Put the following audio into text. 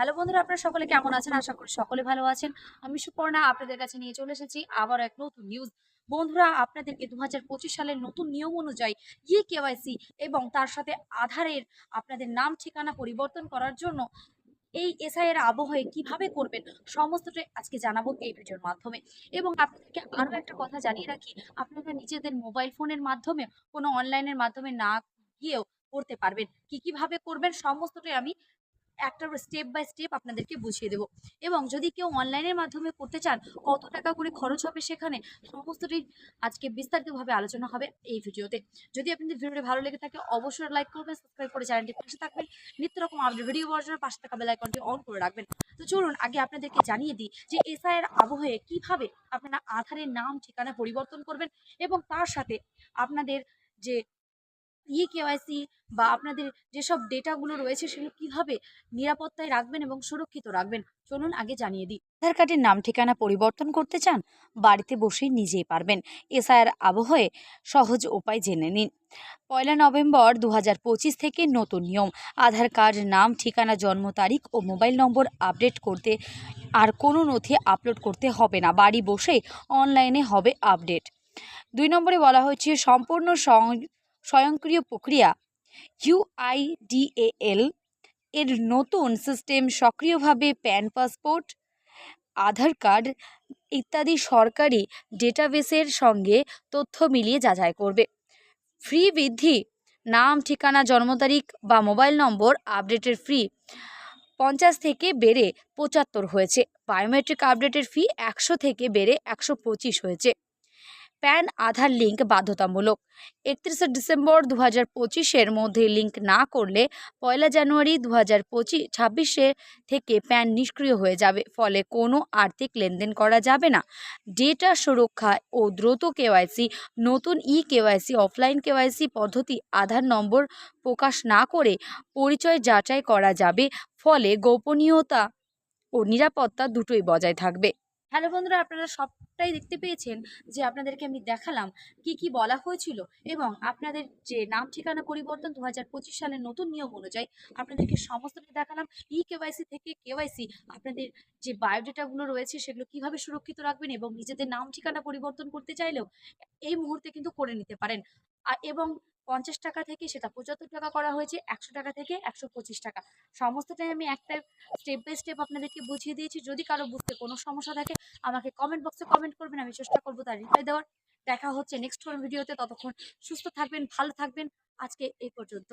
Hello বন্ধুরা, আপনারা সকলে কেমন আছেন? আশা করি সকলে ভালো আছেন। আমি সুপর্ণা, আপনাদের কাছে নিয়ে চলে এসেছি আবার এক নতুন নিউজ বন্ধুরা, আপনাদেরকে দুহাজার পঁচিশ সালের নতুন নিয়ম অনুযায়ী ই কেওয়াইসি এবং তার সাথে আধারের আপনাদের নাম, ঠিকানা পরিবর্তন করার জন্য এই এসআই এর আবহে কীভাবে করবেন সমস্তটাই আজকে জানাব এই ভিডিওর মাধ্যমে। এবং আপনাদেরকে আরও একটা কথা জানিয়ে রাখি, আপনারা নিজেদের মোবাইল ফোনের মাধ্যমে কোনো অনলাইনের মাধ্যমে না গিয়েও করতে পারবেন। কি কীভাবে করবেন সমস্তটাই আমি একটা স্টেপ বাই স্টেপ আপনাদেরকে বুঝিয়ে দেবো। এবং যদি কেউ অনলাইনের মাধ্যমে করতে চান, কত টাকা করে খরচ হবে সেখানে সমস্তটি আজকে বিস্তারিতভাবে আলোচনা হবে এই ভিডিওতে। যদি আপনাদের ভিডিওটি ভালো লেগে থাকে, অবশ্যই লাইক করবেন সাবস্ক্রাইব করে চ্যানেলটি পাশে থাকবেন। নিত্য রকম আপডেট ভিডিও পাওয়ার জন্য পাশে থাকা বেল আইকনটি অন করে রাখবেন। তো চলুন, আগে আপনাদেরকে জানিয়ে দিই যে এসআই এর আবহে কীভাবে আপনারা আধারের নাম, ঠিকানা পরিবর্তন করবেন এবং তার সাথে আপনাদের যে ই কেওয়াইসি বা আপনাদের যেসব ডেটাগুলো রয়েছে সেগুলো কীভাবে নিরাপত্তায় রাখবেন এবং সুরক্ষিত রাখবেন, চলুন আগে জানিয়ে দিই। আধার কার্ডের নাম, ঠিকানা পরিবর্তন করতে চান, বাড়িতে বসেই নিজেই পারবেন। এসআইয়ের আবহে সহজ উপায় জেনে নিন। পয়লা নভেম্বর দু হাজার পঁচিশ থেকে নতুন নিয়ম, আধার কার্ড, নাম, ঠিকানা, জন্ম তারিখ ও মোবাইল নম্বর আপডেট করতে আর কোনো নথি আপলোড করতে হবে না। বাড়ি বসে অনলাইনে হবে আপডেট। দুই নম্বরে বলা হয়েছে, সম্পূর্ণ সং- স্বয়ংক্রিয় প্রক্রিয়া ইউআইডিএএল এর নতুন সিস্টেম সক্রিয়ভাবে প্যান পাসপোর্ট আধার কার্ড ইত্যাদি সরকারি ডেটাবেসের সঙ্গে তথ্য মিলিয়ে যাচাই করবে। ফ্রি বৃদ্ধি, নাম, ঠিকানা, জন্ম তারিখ বা মোবাইল নম্বর আপডেটের ফ্রি পঞ্চাশ থেকে বেড়ে পঁচাত্তর হয়েছে। বায়োমেট্রিক আপডেটের ফি একশো থেকে বেড়ে একশো পঁচিশ হয়েছে। প্যান আধার লিঙ্ক বাধ্যতামূলক। একত্রিশে ডিসেম্বর দু হাজার পঁচিশের মধ্যে লিঙ্ক না করলে পয়লা জানুয়ারি দু হাজার পঁচিশ, ছাব্বিশে থেকে প্যান নিষ্ক্রিয় হয়ে যাবে। ফলে কোনো আর্থিক লেনদেন করা যাবে না। ডেটা সুরক্ষা ও দ্রুত কেওয়াইসি নতুন ই কেওয়াইসি অফলাইন কেওয়াইসি পদ্ধতি আধার নম্বর প্রকাশ না করে পরিচয় যাচাই করা যাবে। ফলে গোপনীয়তা ও নিরাপত্তা দুটোই বজায় থাকবে। হ্যালো বন্ধুরা, আপনারা সবটাই দেখতে পেয়েছেন যে আপনাদেরকে আমি দেখালাম কি কি বলা হয়েছিল এবং আপনাদের যে নাম ঠিকানা পরিবর্তন দু হাজার পঁচিশ সালের নতুন নিয়ম অনুযায়ী আপনাদেরকে সমস্তটা দেখালাম। ই কেওয়াইসি থেকে কেওয়াইসি আপনাদের যে বায়োডেটাগুলো রয়েছে সেগুলো কীভাবে সুরক্ষিত রাখবেন এবং নিজেদের নাম ঠিকানা পরিবর্তন করতে চাইলেও এই মুহূর্তে কিন্তু করে নিতে পারেন। এবং পঞ্চাশ টাকা থেকে সেটা পঁচাত্তর টাকা করা হয়েছে, একশো টাকা থেকে একশো পঁচিশ টাকা। সমস্তটাই আমি একটা স্টেপ বাই স্টেপ আপনাদেরকে বুঝিয়ে দিয়েছি। যদি কারও বুঝতে কোনো সমস্যা থাকে, আমাকে কমেন্ট বক্সে কমেন্ট করবেন, আমি চেষ্টা করব তার রিপ্লাই দেওয়ার। দেখা হচ্ছে নেক্সট কোনো ভিডিওতে ততক্ষণ সুস্থ থাকবেন, ভালো থাকবেন। আজকে এই পর্যন্ত।